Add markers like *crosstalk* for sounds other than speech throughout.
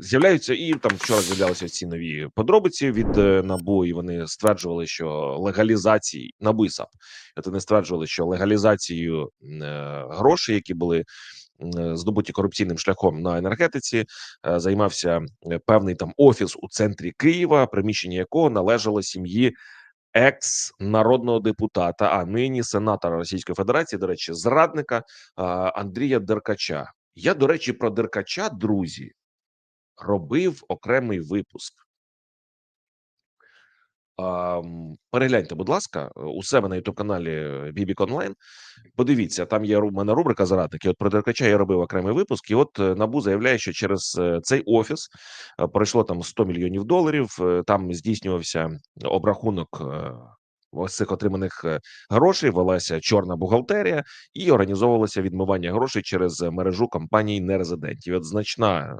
З'являються і там вчора з'являлися ці нові подробиці від е, НАБУ, і вони стверджували, що легалізації НАБУ і САП, вони стверджували, що легалізацією е, грошей, які були е, здобуті корупційним шляхом на енергетиці, займався певний там офіс у центрі Києва, приміщення якого належало сім'ї екс народного депутата, а нині сенатора Російської Федерації, до речі, зрадника Андрія Деркача. Я, до речі, про Деркача, друзі, робив окремий випуск. Перегляньте, будь ласка, у себе на youtube каналі Бібік Онлайн. Подивіться, там є у мене рубрика Зрадники. От про Деркача я робив окремий випуск, і от е, Набу заявляє, що через е, цей офіс е, пройшло там 100 мільйонів доларів. е, Там здійснювався обрахунок е, ось цих отриманих е, грошей, велася чорна бухгалтерія і організовувалося відмивання грошей через мережу компаній нерезидентів. От значна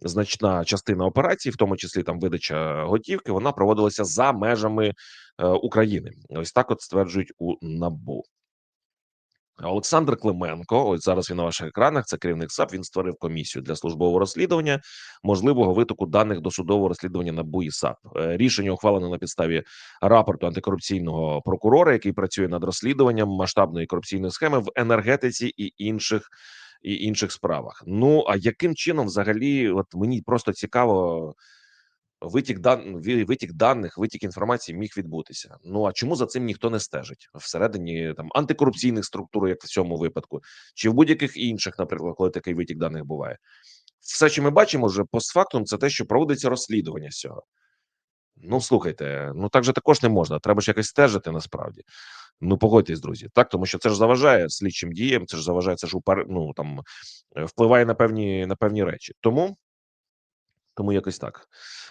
значна частина операцій, в тому числі там видача готівки, вона проводилася за межами е, України. Ось так от стверджують у НАБУ. Олександр Клименко, ось зараз він на ваших екранах. Це керівник САП. Він створив комісію для службового розслідування можливого витоку даних до судового розслідування НАБУ і САП. Е, Рішення ухвалено на підставі рапорту антикорупційного прокурора, який працює над розслідуванням масштабної корупційної схеми в енергетиці і інших і інших справах. Ну а яким чином, взагалі, от мені просто цікаво. Витік дан витік даних, витік інформації міг відбутися. Ну а чому за цим ніхто не стежить всередині там антикорупційних структур, як в цьому випадку, чи в будь-яких інших, наприклад, коли такий витік даних буває? Все, що ми бачимо вже постфактум, це те, що проводиться розслідування з цього. Ну слухайте, ну так же також не можна. Треба ж якось стежити насправді. Ну погодьтесь, друзі, так тому що це ж заважає слідчим діям, це ж заважає, це ж упар... ну там е, впливає на певні на певні речі. Тому тому якось так.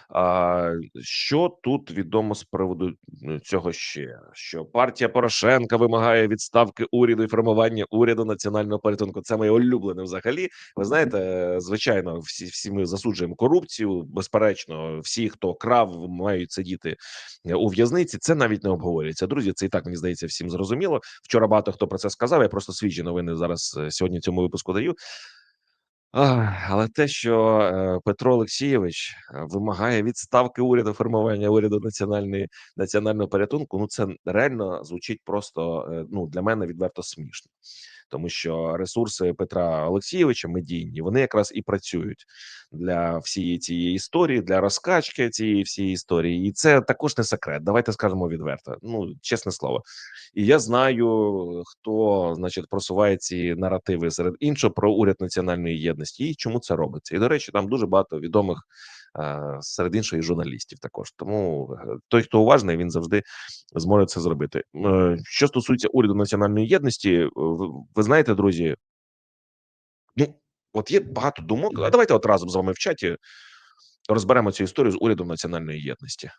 А що тут відомо з приводу е, цього ще? Що партія Порошенка вимагає відставки уряду і формування уряду національного порятунку. Це моє улюблене взагалі. Ви знаєте, звичайно, всі всі ми засуджуємо корупцію. Безперечно, всі, хто крав, мають сидіти е, у в'язниці. Це навіть не обговорюється. Друзі, це і так мені здається всім зрозуміло. Вчора багато хто про це сказав. Я просто свіжі новини зараз е, сьогодні в цьому випуску даю. Але те, що е, Петро Олексійович е, вимагає відставки уряду, формування уряду національної національного порятунку, ну це реально звучить просто е, ну для мене відверто смішно, тому що ресурси Петра Олексійовича медійні вони якраз і працюють для всієї цієї історії, для розкачки цієї всієї історії, і це також не секрет. Давайте скажемо відверто. Ну чесне слово. І я знаю, хто значить просуває ці наративи серед іншого про уряд національної єдності і чому це робиться. І до речі, там дуже багато відомих серед інших і журналістів. Також тому е, той, хто уважний, він завжди зможе це зробити. Е, Що стосується уряду національної єдності, ви знаєте, друзі, ну от є багато думок. А давайте от разом з вами в чаті розберемо цю історію з урядом національної єдності.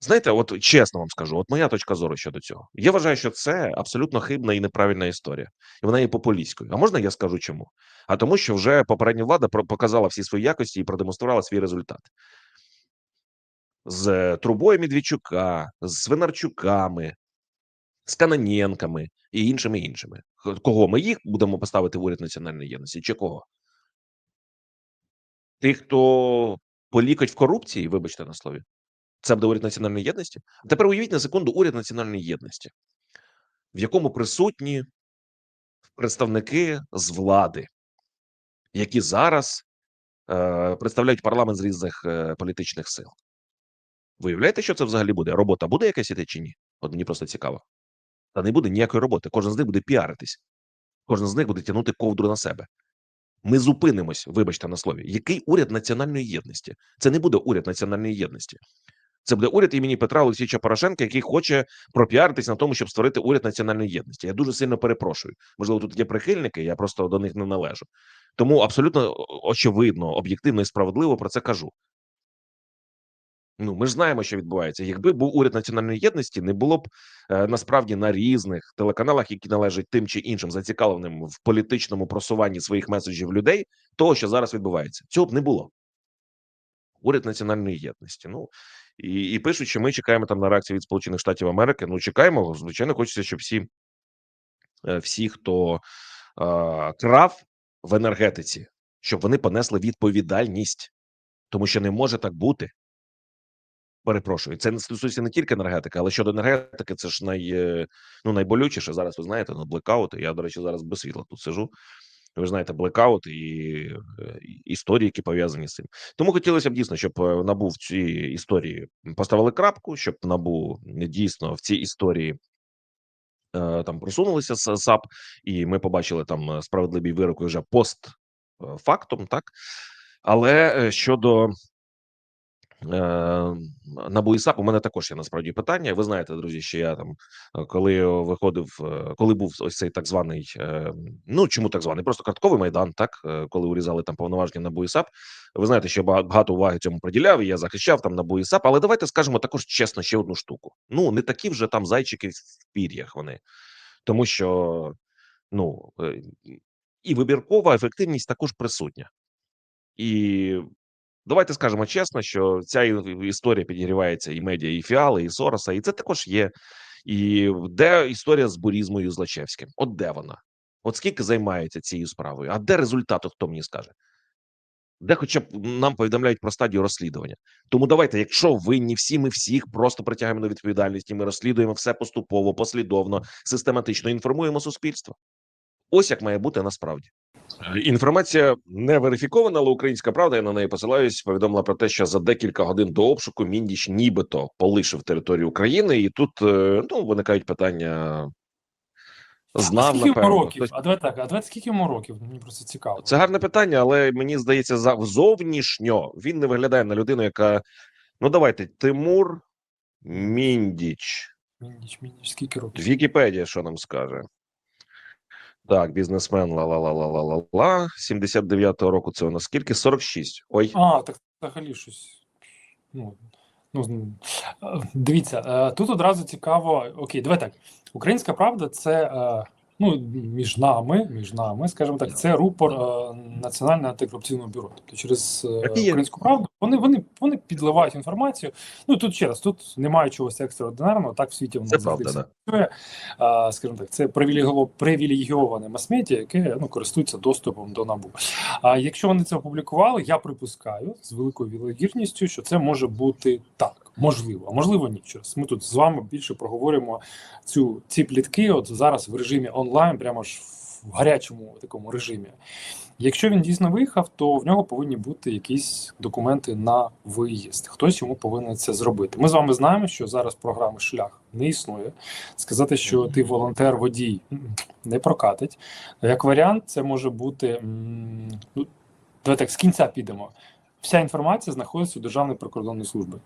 Знаєте, от чесно вам скажу, от моя точка зору щодо цього. Я вважаю, що це абсолютно хибна і неправильна історія, і вона є популістською. А можна я скажу чому? А тому, що вже попередня влада показала всі свої якості і продемонструвала свій результат з е, трубою Медведчука, з Свинарчуками, з Каноненками і іншими іншими. Кого ми їх будемо поставити в уряд національної єдності? Чи кого? Тих, хто полікоть в корупції, вибачте на слові, це буде уряд національної єдності. А Тепер уявіть на секунду уряд національної єдності. в якому присутні представники з влади, які зараз е, представляють парламент з різних е, політичних сил. Ви уявляєте, що це взагалі буде? Робота буде якась іти чи ні? От мені просто цікаво. Та не буде ніякої роботи. Кожен з них буде піаритись, кожен з них буде тягнути ковдру на себе. Ми зупинимось, вибачте на слові. Який уряд національної єдності? Це не буде уряд національної єдності. Це буде уряд імені Петра Олексійовича Порошенка, який хоче пропіаритись на тому, щоб створити уряд національної єдності. Я дуже сильно перепрошую. Можливо, тут є прихильники, я просто до них не належу. Тому абсолютно очевидно, об'єктивно і справедливо про це кажу. Ну, ми ж знаємо, що відбувається. Якби був уряд національної єдності, не було б е, насправді на різних телеканалах, які належать тим чи іншим зацікавленим в політичному просуванні своїх меседжів людей, того, що зараз відбувається. Цього б не було. Уряд національної єдності. Ну і, і пишуть, що ми чекаємо там на реакцію від Сполучених Штатів Америки. Ну чекаємо. Звичайно, хочеться, щоб всі, е, всі хто е, крав в енергетиці, щоб вони понесли відповідальність, тому що не може так бути. Перепрошую, це не стосується не тільки енергетики, але щодо енергетики, це ж най, е, ну, найболючіше. Зараз ви знаєте, ну, блекаути. Я, до речі, зараз без світла тут сижу. Ви знаєте, блекаут і, е, історії, які пов'язані з цим. Тому хотілося б дійсно, щоб е, набу в цій історії поставили крапку, щоб набу дійсно в цій історії е, там просунулися з САП, і ми побачили там справедливі вироки вже постфактом, так але щодо е, НАБУ у мене також є насправді питання. Ви знаєте, друзі, що я там, е, коли виходив, е, коли був ось цей так званий, ну чому так званий, просто картковий майдан, так коли урізали там повноваження НАБУ і Ви знаєте, що ба- багато уваги цьому приділяв. і Я захищав там НАБУ і але давайте скажемо також чесно ще одну штуку. Ну не такі вже там зайчики в пір'ях вони, тому що ну і вибіркова ефективність також присутня. І давайте скажемо чесно, що ця історія підігрівається і медіа, і фіали, і Сороса, і це також є. І де історія з бурізмою Злачевським? От де вона? От скільки займається цією справою? А де результат? Хто мені скаже? Де хоча б нам повідомляють про стадію розслідування. Тому давайте, якщо винні всі, ми всіх просто притягуємо до відповідальності. Ми розслідуємо все поступово, послідовно, систематично інформуємо суспільство. Ось як має бути насправді. Інформація не верифікована, але українська правда, я на неї посилаюсь, повідомила про те, що за декілька годин до обшуку Міндіч нібито полишив територію України, і тут е, ну виникають питання. Знав, скільки йому напевно. років? Хтось- А давай так, а давай скільки йому років? Мені просто цікаво. Це гарне питання, але мені здається, за зовнішньо він не виглядає на людину, яка ну давайте Тимур Міндіч. Мініч, мініч, скільки років? Вікіпедія, що нам скаже? Так, бізнесмен ла-ла-ла-ла-ла-ла-ла. 79-го року це у нас скільки? 46. Ой, А, так взагалі щось. Ну, ну, е, дивіться, е, тут одразу цікаво. Окей, давай так. Українська правда це. Ну, між нами, між нами, скажімо так, це рупор е, Національного антикорупційного бюро. Тобто через е, українську правду вони, вони, вони підливають інформацію. Ну тут ще раз, тут немає чогось екстраординарного, так в світі воно завжди працює. А, скажімо так, це привілейоване мас-медіа, яке ну, користується доступом до набу. А якщо вони це опублікували, я припускаю з великою вірогідністю, що це може бути так. Можливо, а можливо, ні. Через ми тут з вами більше проговоримо цю ці плітки. От зараз в режимі онлайн, прямо ж в гарячому такому режимі. Якщо він дійсно виїхав, то в нього повинні бути якісь документи на виїзд. Хтось йому повинен це зробити. Ми з вами знаємо, що зараз програми шлях не існує. Сказати, що ти волонтер водій не прокатить. Як варіант, це може бути ну, давай так з кінця підемо. Вся інформація знаходиться у Державної прикордонної служби.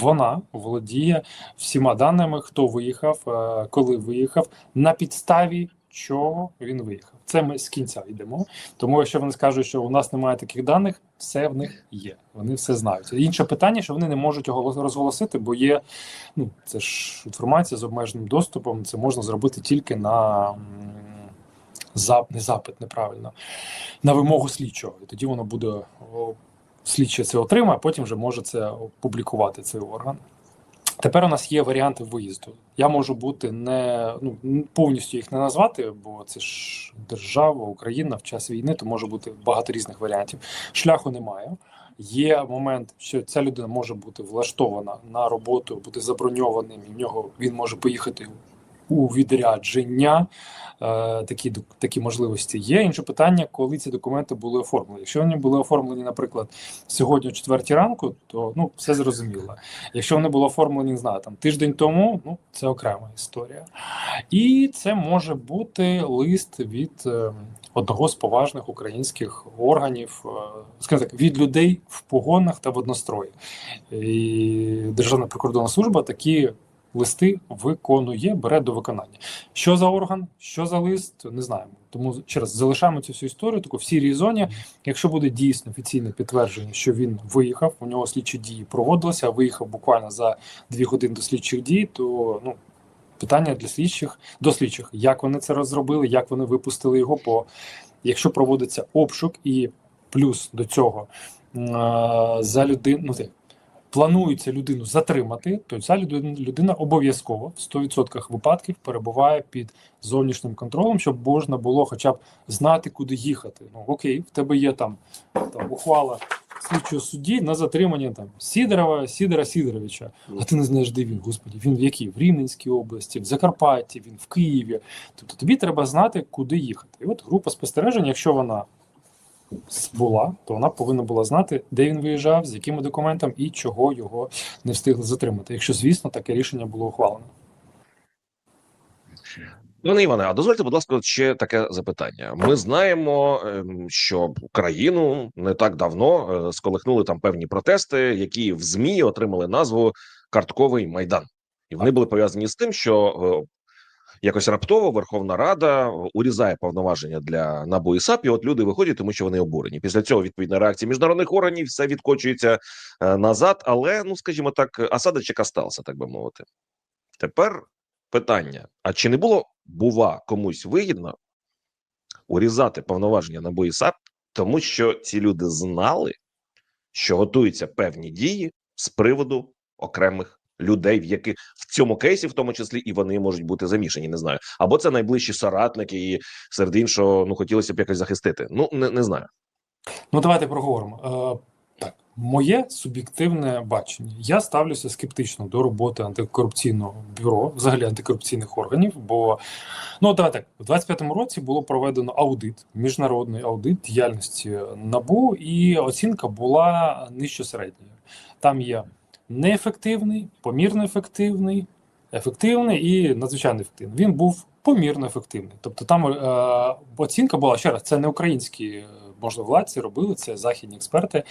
Вона володіє всіма даними, хто виїхав, е, коли виїхав, на підставі чого він виїхав. Це ми з кінця йдемо. Тому, якщо вони скажуть, що у нас немає таких даних, все в них є. Вони все знають. Інше питання, що вони не можуть його розголосити, бо є ну це ж інформація з обмеженим доступом. Це можна зробити тільки на зап, не запит, неправильно, на вимогу слідчого. І тоді воно буде слідчий це отримає, а потім вже може це опублікувати цей орган. Тепер у нас є варіанти виїзду. Я можу бути не ну повністю їх не назвати, бо це ж держава, Україна в час війни, то може бути багато різних варіантів. Шляху немає. Є момент, що ця людина може бути влаштована на роботу, бути заброньованим, і в нього він може поїхати у відрядження. Е, такі, такі можливості є. Інше питання, коли ці документи були оформлені. Якщо вони були оформлені, наприклад, сьогодні о 4 ранку, то ну все зрозуміло. Якщо вони були оформлені, не знаю, там тиждень тому, ну це окрема історія. І це може бути лист від е, одного з поважних українських органів, е, скажімо так, від людей в погонах та в однострої. І Державна прикордонна служба такі листи виконує, бере до виконання. Що за орган, що за лист, не знаємо. Тому ще раз залишаємо цю всю історію таку в сірій зоні. Якщо буде дійсно офіційне підтвердження, що він виїхав, у нього слідчі дії проводилися, а виїхав буквально за дві години до слідчих дій, то ну. Питання для слідчих до слідчих, як вони це розробили, як вони випустили його. Бо якщо проводиться обшук, і плюс до цього за людину, ну, планується людину затримати, то ця людина, обов'язково в 100% випадків перебуває під зовнішнім контролем, щоб можна було хоча б знати, куди їхати. Ну окей, в тебе є там, там ухвала слідчого судді на затримання там Сідорова, Сідора Сідоровича. А ти не знаєш, де він, господі. Він в якій? В Рівненській області, в Закарпатті, він в Києві. Тобто тобі треба знати, куди їхати. І от група спостережень, якщо вона була, то вона повинна була знати, де він виїжджав, з якими документами і чого його не встигли затримати. Якщо, звісно, таке рішення було ухвалено. Пане Іване, а дозвольте, будь ласка, ще таке запитання. Ми знаємо, ем, що Україну не так давно е, сколихнули там певні протести, які в змі отримали назву Картковий майдан, і вони були пов'язані з тим, що е, якось раптово Верховна Рада урізає повноваження для НАБУ і САП, і от люди виходять, тому що вони обурені. Після цього відповідна реакція міжнародних органів все відкочується е, назад. Але ну скажімо так, осадочок остався, так би мовити. Тепер питання: а чи не було бува комусь вигідно урізати повноваження НАБУ і САП, тому що ці люди знали, що готуються певні дії з приводу окремих людей, в яких в цьому кейсі, в тому числі, і вони можуть бути замішані. Не знаю, або це найближчі соратники, і серед іншого, ну хотілося б якось захистити. Ну не, не знаю. Ну, давайте проговоримо. Е, так, моє суб'єктивне бачення. Я ставлюся скептично до роботи антикорупційного бюро, взагалі антикорупційних органів. Бо ну давайте так, у 25-му році було проведено аудит, міжнародний аудит діяльності набу, і оцінка була нижче середньої. Там є неефективний, помірно ефективний, ефективний і надзвичайно ефективний. Він був помірно ефективний. Тобто там е, оцінка була ще раз, це не українські е, можновладці робили, це західні експерти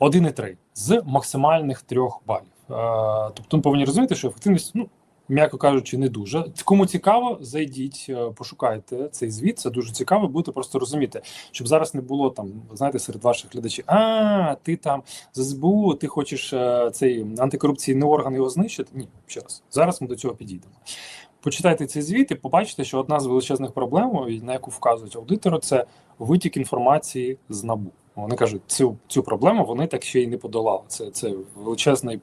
1,3 з максимальних трьох балів. Е, тобто ми повинні розуміти, що ефективність, ну, м'яко кажучи, не дуже. Кому цікаво, зайдіть, е, пошукайте цей звіт. Це дуже цікаво, будете просто розуміти, щоб зараз не було там, знаєте, серед ваших глядачів. А ти там з СБУ, ти хочеш е, цей антикорупційний орган його знищити? Ні, ще раз. Зараз ми до цього підійдемо. Почитайте цей звіт і побачите, що одна з величезних проблем, на яку вказують аудитори, це витік інформації з набу. Вони кажуть, цю цю проблему вони так ще й не подолали. Це це величезний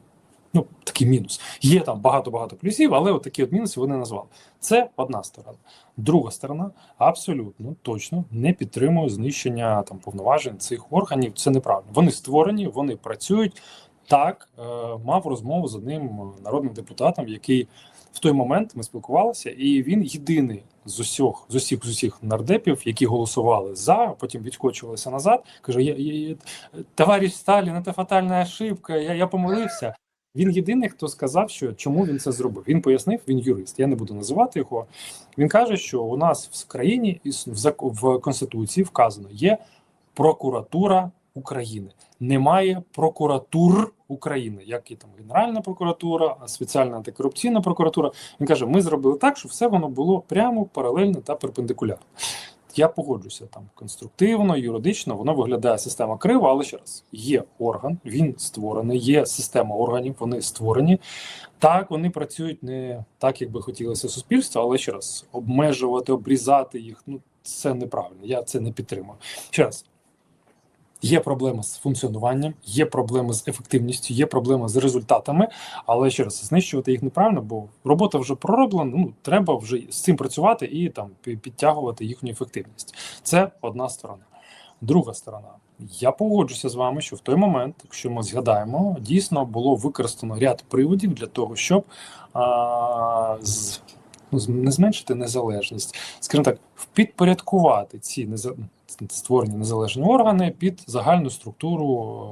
ну, такий мінус. Є там багато-багато плюсів, але от такі от мінуси вони назвали. Це одна сторона. Друга сторона абсолютно точно не підтримує знищення там повноважень цих органів. Це неправильно. Вони створені, вони працюють. Так, е, мав розмову з одним народним депутатом, який в той момент ми спілкувалися, і він єдиний з усіх з усіх з усіх нардепів, які голосували за, а потім відкочувалися назад. каже: я, я, я, товариш Сталін, це фатальна ошибка. Я, я помилився. Він єдиний, хто сказав, що чому він це зробив. Він пояснив, він юрист. Я не буду називати його. Він каже, що у нас в країні в конституції вказано є прокуратура України. Немає прокуратур України, як і там Генеральна прокуратура, спеціальна антикорупційна прокуратура. Він каже: ми зробили так, щоб все воно було прямо паралельно та перпендикулярно. Я погоджуся там конструктивно, юридично, воно виглядає система криво, але ще раз є орган, він створений, є система органів, вони створені. Так, вони працюють не так, як би хотілося суспільство, але ще раз обмежувати, обрізати їх. Ну це неправильно. Я це не підтримую. Ще раз. Є проблема з функціонуванням, є проблеми з ефективністю, є проблема з результатами, але ще раз знищувати їх неправильно, бо робота вже пророблена. Ну треба вже з цим працювати і там підтягувати їхню ефективність. Це одна сторона. Друга сторона. Я погоджуся з вами, що в той момент, якщо ми згадаємо, дійсно було використано ряд приводів для того, щоб а, з, ну, не зменшити незалежність, скажімо так, підпорядкувати ці незалежні створені незалежні органи під загальну структуру,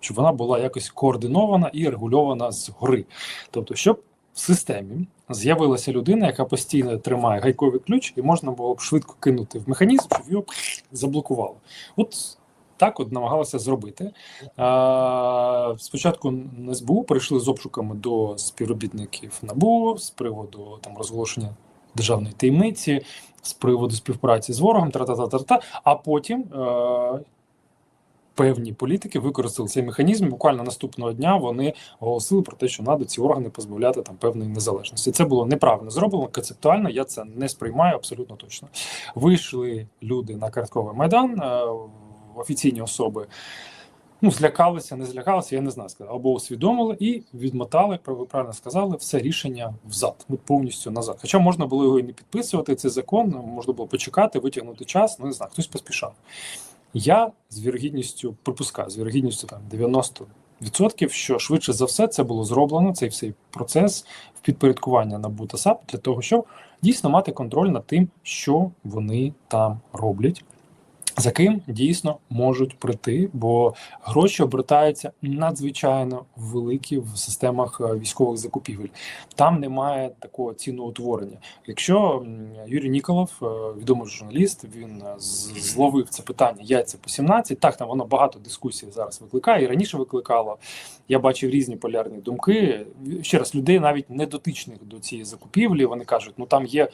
щоб вона була якось координована і регульована згори. Тобто, щоб в системі з'явилася людина, яка постійно тримає гайковий ключ, і можна було б швидко кинути в механізм, щоб його заблокувало. От так от намагалися зробити. А, Спочатку НСБУ прийшли з обшуками до співробітників НАБУ з приводу там розголошення державної таємниці, з приводу співпраці з ворогом, тра-та-та-та-та, а потім е- певні політики використали цей механізм. Буквально наступного дня вони оголосили про те, що треба ці органи позбавляти там певної незалежності. Це було неправильно зроблено, концептуально. Я це не сприймаю абсолютно точно. Вийшли люди на картковий майдан, е- офіційні особи. Ну, злякалися, не злякалися, я не знаю, сказав, або усвідомили і відмотали, як ви правильно сказали, все рішення взад, от повністю назад. Хоча можна було його і не підписувати, цей закон, можна було почекати, витягнути час, ну не знаю, хтось поспішав. Я з вірогідністю припускаю, з вірогідністю там 90%, що швидше за все це було зроблено, цей всей процес в підпорядкування НАБУ та САП для того, щоб дійсно мати контроль над тим, що вони там роблять. За ким дійсно можуть прийти, бо гроші обертаються надзвичайно великі в системах е, військових закупівель. Там немає такого ціноутворення. Якщо Юрій Ніколов, е, відомий журналіст, він е, зловив це питання яйця по 17, Так, там воно багато дискусій зараз викликає і раніше викликало. Я бачив різні полярні думки. Ще раз людей навіть не дотичних до цієї закупівлі. Вони кажуть, ну там є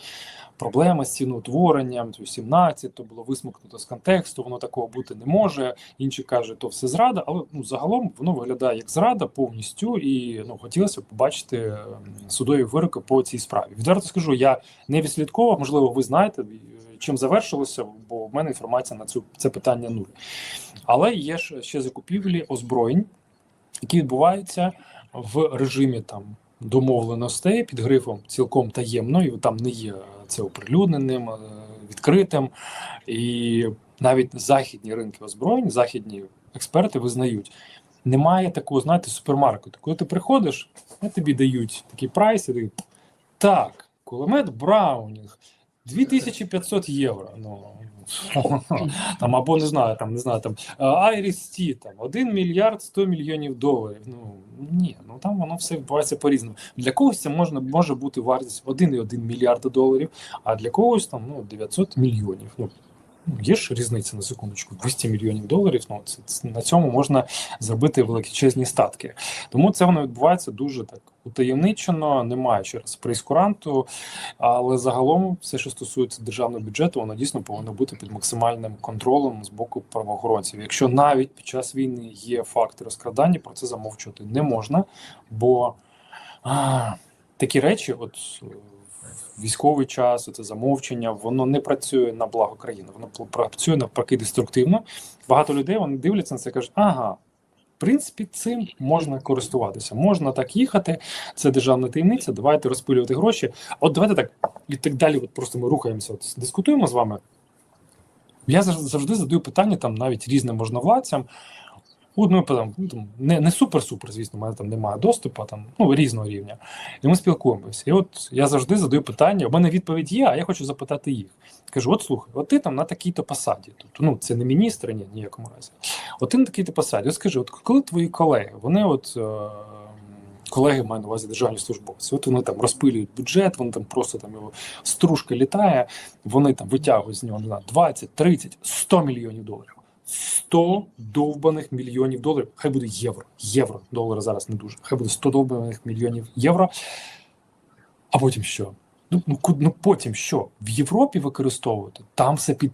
проблема з ціноутворенням, то 17, то було висмикнуто з контексту, воно такого бути не може. Інші кажуть, то все зрада, але ну загалом воно виглядає як зрада повністю, і ну хотілося б побачити судові вироки по цій справі. Відверто скажу, я не відслідковував, можливо, ви знаєте. Чим завершилося, бо в мене інформація на цю це питання нуль. Але є ж ще закупівлі озброєнь, які відбуваються в режимі там домовленостей під грифом цілком таємно, і там не є це оприлюдненим, е, відкритим. І навіть західні ринки озброєнь, західні експерти визнають. Немає такого, знаєте, супермаркету. Коли ти приходиш, тобі дають такий прайс, і ти так, кулемет Браунінг 2500 євро. Ну *laughs* там або не знаю, там не знаю, там Айріс Ті, там 1 мільярд 100 мільйонів доларів. Ну ні, ну там воно все відбувається по-різному. Для когось це можна може бути вартість 1,1 мільярда доларів, а для когось там ну 900 мільйонів. Ну, є ж різниця на секундочку, 200 мільйонів доларів. Ну це, на цьому можна зробити величезні статки. Тому це воно відбувається дуже так утаємничено, немає ще раз прейскуранту, але загалом все, що стосується державного бюджету, воно дійсно повинно бути під максимальним контролем з боку правоохоронців. Якщо навіть під час війни є факти розкрадання, про це замовчувати не можна, бо а, такі речі, от військовий час, це замовчення, воно не працює на благо країни, воно працює навпаки деструктивно. Багато людей вони дивляться на це і кажуть, ага. В принципі, цим можна користуватися, можна так їхати. Це державна таємниця. Давайте розпилювати гроші. От давайте так і так далі. От просто ми рухаємося. От дискутуємо з вами. Я завжди задаю питання там навіть різним можновладцям. От ми там, ну, там не не супер-супер, звісно, у мене там немає доступу, там ну різного рівня. І ми спілкуємося. І от я завжди задаю питання. У мене відповідь є, а я хочу запитати їх. Кажу: от слухай, от ти там на такій-то посаді. Тобто, ну це не міністр, ні, ніякому разі. От ти на такій-то посаді. От скажи, от коли твої колеги, вони от. Е Колеги маю на увазі державні службовці. От вони там розпилюють бюджет, вони там просто там його стружка літає, вони там витягують з нього не знаю, 20, 30, 100 мільйонів доларів. 100 довбаних мільйонів доларів. Хай буде євро. Євро. Долари зараз не дуже. Хай буде 100 довбаних мільйонів євро. А потім що? Ну, ну, ну потім що? В Європі використовувати? Там все під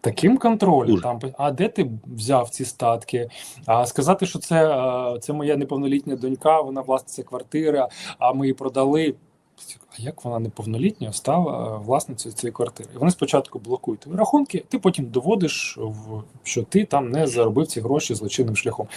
таким контролем. Там, а де ти взяв ці статки? А сказати, що це, це моя неповнолітня донька, вона власниця квартири, а ми її продали. А як вона неповнолітня стала власницею цієї квартири? І вони спочатку блокують твої рахунки, ти потім доводиш, що ти там не заробив ці гроші злочинним шляхом.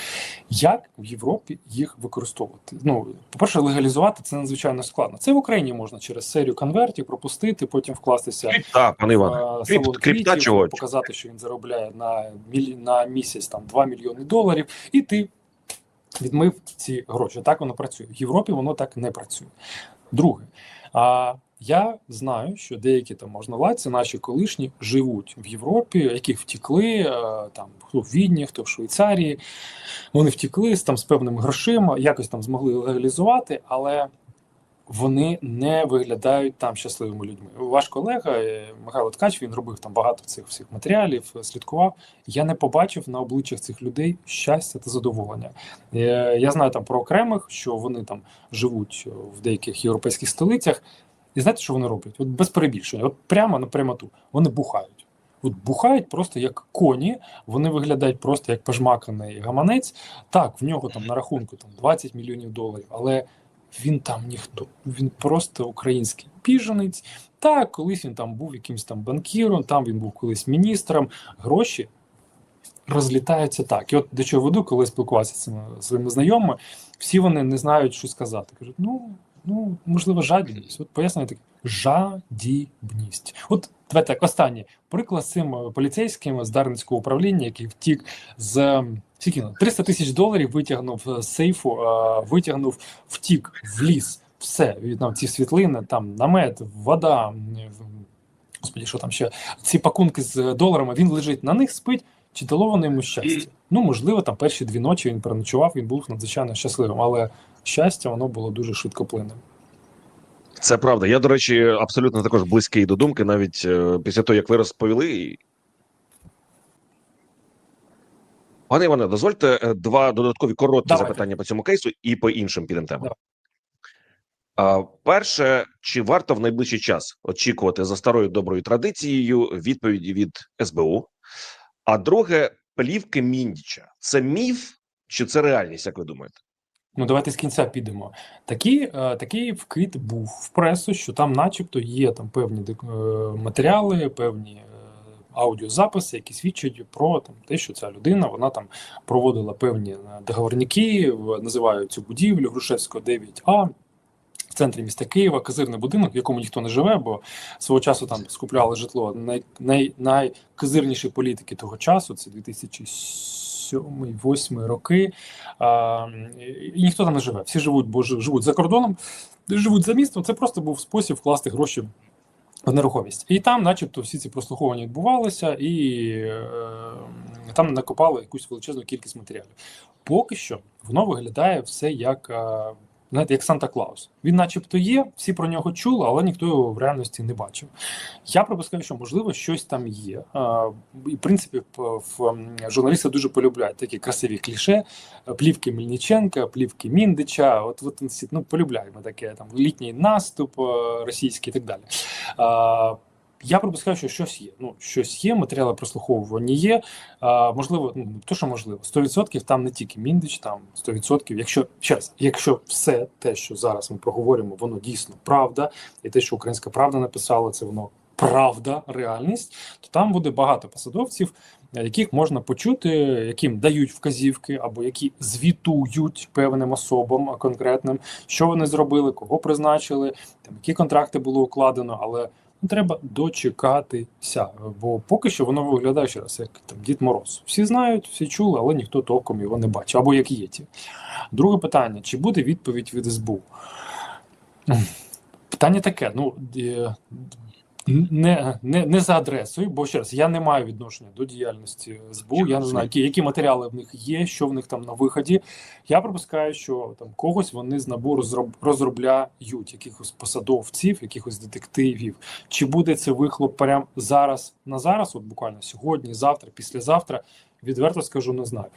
Як в Європі їх використовувати? Ну, по-перше, легалізувати це надзвичайно складно. Це в Україні можна через серію конвертів пропустити, потім вкластися Крипта, пане Іване. в Крипт, салон крипта чого? показати, що він заробляє на, міль... на місяць там 2 мільйони доларів, і ти відмив ці гроші. Так воно працює. В Європі воно так не працює. Друге, а я знаю, що деякі там можновладці, наші колишні, живуть в Європі, яких втікли там хто в Відні, хто в Швейцарії. Вони втікли там з певними грошима, якось там змогли легалізувати, але вони не виглядають там щасливими людьми. Ваш колега е, Михайло Ткач він робив там багато цих всіх матеріалів, слідкував. Я не побачив на обличчях цих людей щастя та задоволення. Е, Я знаю там про окремих, що вони там живуть в деяких європейських столицях, і знаєте, що вони роблять? От без перебільшення, от прямо на прямоту. Вони бухають. От бухають просто як коні, вони виглядають просто як пожмаканий гаманець. Так, в нього там на рахунку там 20 мільйонів доларів, але він там ніхто, він просто український біженець. Так, колись він там був якимсь там банкіром, там він був колись міністром. Гроші розлітаються так. І от до чого веду, коли спілкувався з цими своїми знайомими, всі вони не знають, що сказати. Кажуть, ну, ну можливо, жадібність. От пояснення таке жадібність. От давайте так, останнє приклад з цим е, поліцейським з Дарницького управління, який втік з скільки 300 тисяч доларів витягнув з сейфу, е, витягнув, втік в ліс. Все, від там ці світлини, там намет, вода. Господі, що там ще? Ці пакунки з доларами, він лежить на них, спить. Чи дало воно йому щастя? Ну, можливо, там перші дві ночі він переночував, він був надзвичайно щасливим, але щастя воно було дуже швидкоплинним. Це правда. Я, до речі, абсолютно також близький до думки, навіть е, після того, як ви розповіли. Пане Іване, дозвольте е, два додаткові короткі Давайте. запитання по цьому кейсу і по іншим підемо темам. А, перше, чи варто в найближчий час очікувати за старою доброю традицією відповіді від СБУ? А друге, плівки Міндіча це міф чи це реальність, як ви думаєте? Ну, давайте з кінця підемо. Такі, е, такий вкид був в пресу, що там, начебто, є там певні е, матеріали, певні е, аудіозаписи, які свідчать про там, те, що ця людина вона там проводила певні договорники, називають цю будівлю Грушевського 9А. В центрі міста Києва казирний будинок, в якому ніхто не живе, бо свого часу там скупляли житло най, най, найказирніші політики того часу, це 2007-2008 роки. А, і ніхто там не живе. Всі живуть, бо живуть за кордоном, живуть за містом. Це просто був спосіб вкласти гроші в нерухомість. І там, начебто, всі ці прослуховування відбувалися, і е, там накопали якусь величезну кількість матеріалів. Поки що воно виглядає все як. е, Знаєте, як Санта Клаус. Він, начебто, є, всі про нього чули, але ніхто його в реальності не бачив. Я припускаю, що можливо щось там є. І в принципі, журналісти дуже полюбляють такі красиві кліше, плівки Мельниченка, плівки Міндича. От, от ну, полюбляємо таке там літній наступ е, російський і так далі. Я припускаю, що щось є. Ну, щось є, матеріали прослуховування є. А, можливо, ну то, що можливо, 100% там не тільки Міндич, там 100%, якщо ще раз, якщо все те, що зараз ми проговоримо, воно дійсно правда, і те, що українська правда написала, це воно правда, реальність, то там буде багато посадовців, е, яких можна почути, яким дають вказівки, або які звітують певним особам конкретним, що вони зробили, кого призначили, там які контракти було укладено, але треба дочекатися, бо поки що воно виглядає ще раз, як там Дід Мороз. Всі знають, всі чули, але ніхто толком його не бачив. або як єті. Друге питання: чи буде відповідь від СБУ? Питання таке: ну е, не, не, не за адресою, бо ще раз я не маю відношення до діяльності СБУ. Я не знаю, які, які матеріали в них є, що в них там на виході. Я припускаю, що там когось вони з набору розроб, розробляють, якихось посадовців, якихось детективів. Чи буде це вихлоп прямо зараз на зараз, от буквально сьогодні, завтра, післязавтра, відверто скажу, не знаю.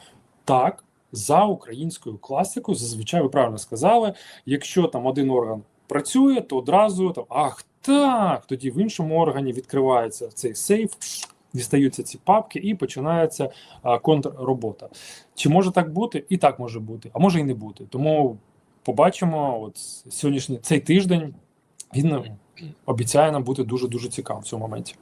Так, за українською класикою, зазвичай ви правильно сказали, якщо там один орган працює, то одразу там ах так, тоді в іншому органі відкривається цей сейф, дістаються ці папки і починається контрробота. Чи може так бути? І так може бути, а може і не бути. Тому побачимо, от сьогоднішній цей тиждень він обіцяє нам бути дуже дуже цікавим в цьому моменті.